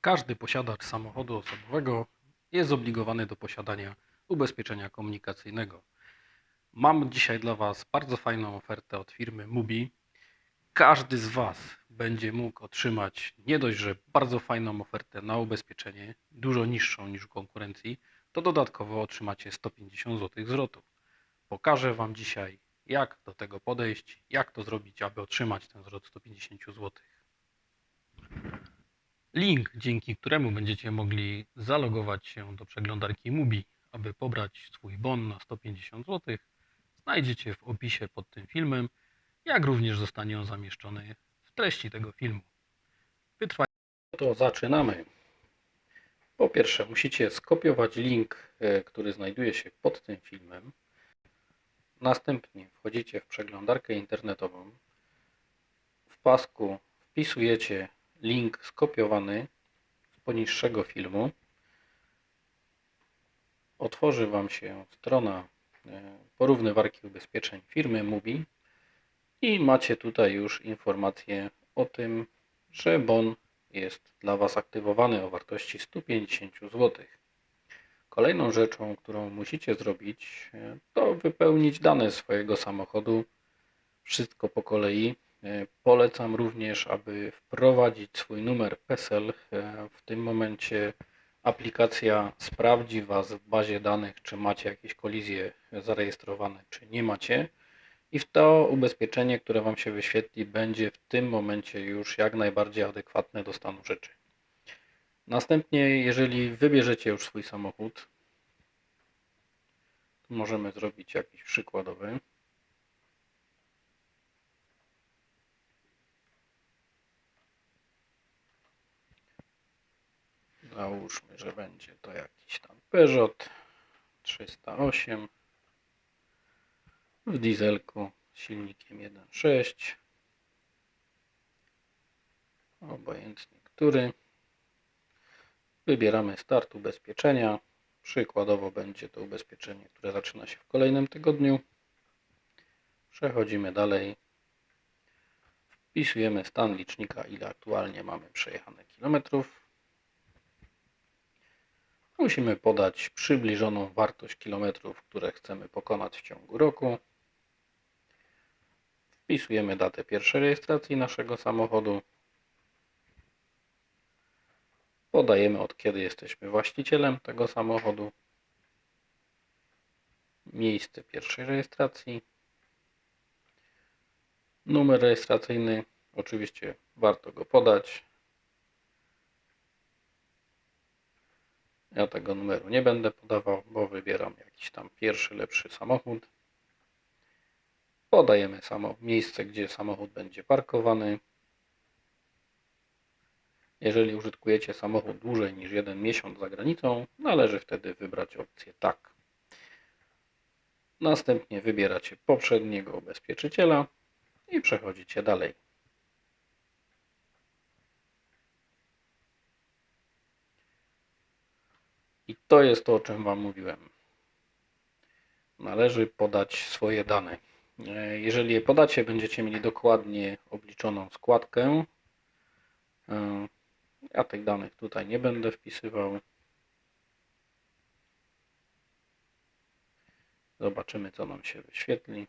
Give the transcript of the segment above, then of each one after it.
Każdy posiadacz samochodu osobowego jest zobligowany do posiadania ubezpieczenia komunikacyjnego. Mam dzisiaj dla Was bardzo fajną ofertę od firmy Mubi. Każdy z Was będzie mógł otrzymać nie dość, że bardzo fajną ofertę na ubezpieczenie, dużo niższą niż u konkurencji, to dodatkowo otrzymacie 150 zł zwrotu. Pokażę Wam dzisiaj, jak do tego podejść, jak to zrobić, aby otrzymać ten zwrot 150 zł. Link, dzięki któremu będziecie mogli zalogować się do przeglądarki Mubi, aby pobrać swój bon na 150 zł, znajdziecie w opisie pod tym filmem, jak również zostanie on zamieszczony w treści tego filmu. Wytrwajcie. To zaczynamy. Po pierwsze, musicie skopiować link, e, który znajduje się pod tym filmem. Następnie wchodzicie w przeglądarkę internetową. W pasku wpisujecie link skopiowany z poniższego filmu. Otworzy Wam się strona e, porównywarki ubezpieczeń firmy Mubi i macie tutaj już informację o tym, że bon jest dla Was aktywowany o wartości 150 zł. Kolejną rzeczą, którą musicie zrobić, e, to wypełnić dane swojego samochodu. Wszystko po kolei. E, Polecam również, aby wprowadzić swój numer PESEL. E, W tym momencie aplikacja sprawdzi Was w bazie danych, czy macie jakieś kolizje zarejestrowane, czy nie macie. I w to ubezpieczenie, które Wam się wyświetli, będzie w tym momencie już jak najbardziej adekwatne do stanu rzeczy. Następnie, jeżeli wybierzecie już swój samochód, możemy zrobić jakiś przykładowy. Załóżmy, że będzie to jakiś tam Peugeot 308 w dieselku z silnikiem 1.6 obojętnie który. Wybieramy start ubezpieczenia. Przykładowo będzie to ubezpieczenie, które zaczyna się w kolejnym tygodniu. Przechodzimy dalej. Wpisujemy stan licznika ile aktualnie mamy przejechane kilometrów musimy podać przybliżoną wartość kilometrów, które chcemy pokonać w ciągu roku Wpisujemy datę pierwszej rejestracji naszego samochodu. Podajemy od kiedy jesteśmy właścicielem tego samochodu. Miejsce pierwszej rejestracji. Numer rejestracyjny. Oczywiście warto go podać. Ja tego numeru nie będę podawał, bo wybieram jakiś tam pierwszy, lepszy samochód. Podajemy samo miejsce, gdzie samochód będzie parkowany. Jeżeli użytkujecie samochód dłużej niż jeden miesiąc za granicą, należy wtedy wybrać opcję tak. Następnie wybieracie poprzedniego ubezpieczyciela i przechodzicie dalej. To jest to, o czym Wam mówiłem. Należy podać swoje dane. E, Jeżeli je podacie, będziecie mieli dokładnie obliczoną składkę. E, Ja tych danych tutaj nie będę wpisywał. Zobaczymy, co nam się wyświetli.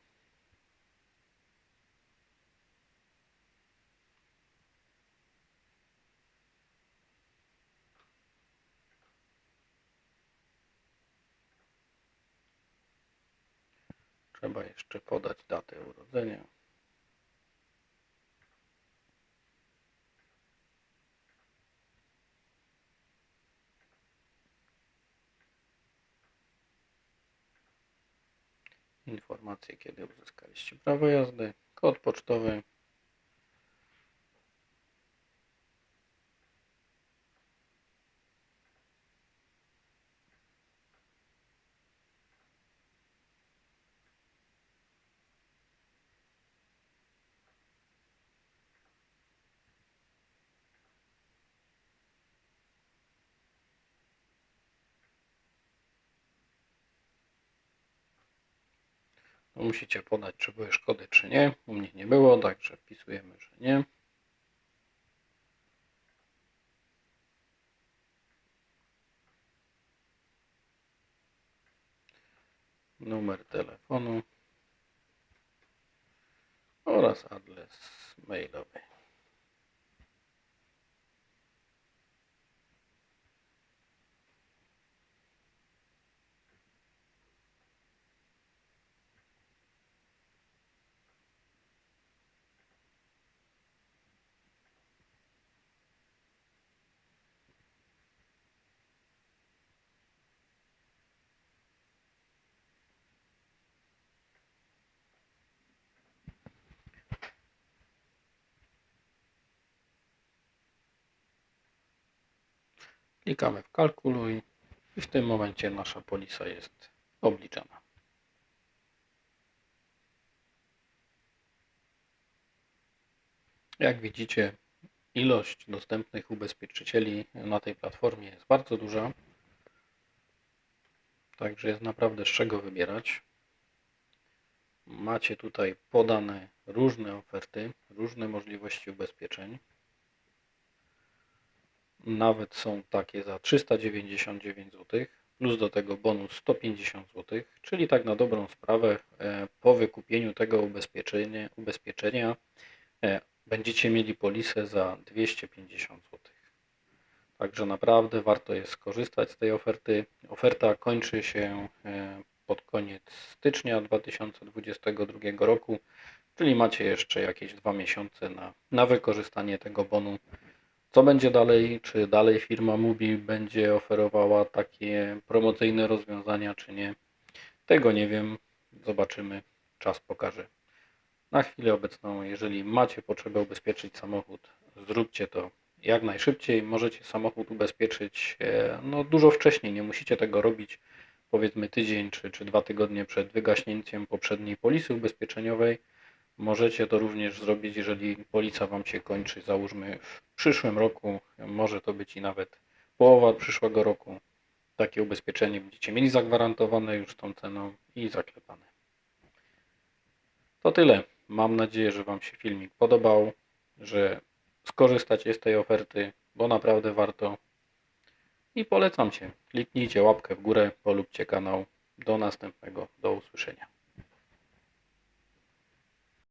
Trzeba jeszcze podać datę urodzenia. Informacje, kiedy uzyskaliście prawo jazdy, kod pocztowy. No, musicie podać, czy były szkody, czy nie. U mnie nie było, także wpisujemy, że nie. Numer telefonu oraz adres mailowy. Klikamy w kalkuluj i w tym momencie nasza polisa jest obliczana. Jak widzicie, ilość dostępnych ubezpieczycieli na tej platformie jest bardzo duża. Także jest naprawdę z czego wybierać. Macie tutaj podane różne oferty, różne możliwości ubezpieczeń. Nawet są takie za 399 zł, plus do tego bonus 150 zł, czyli tak na dobrą sprawę e, po wykupieniu tego ubezpieczenia, ubezpieczenia będziecie mieli polisę za 250 zł. Także naprawdę warto jest skorzystać z tej oferty. Oferta kończy się e, pod koniec stycznia 2022 roku, czyli macie jeszcze jakieś dwa miesiące na, na wykorzystanie tego bonu. Co będzie dalej? Czy dalej firma Mubi będzie oferowała takie promocyjne rozwiązania, czy nie? Tego nie wiem. Zobaczymy. Czas pokaże. Na chwilę obecną, jeżeli macie potrzebę ubezpieczyć samochód, zróbcie to jak najszybciej. Możecie samochód ubezpieczyć e, no, dużo wcześniej. Nie musicie tego robić powiedzmy tydzień czy, czy dwa tygodnie przed wygaśnięciem poprzedniej polisy ubezpieczeniowej. Możecie to również zrobić, jeżeli polisa Wam się kończy, załóżmy w przyszłym roku, może to być i nawet połowa przyszłego roku. Takie ubezpieczenie będziecie mieli zagwarantowane już tą ceną i zaklepane. To tyle. Mam nadzieję, że Wam się filmik podobał, że skorzystacie z tej oferty, bo naprawdę warto. I polecam Cię. Kliknijcie łapkę w górę, polubcie kanał. Do następnego. Do usłyszenia.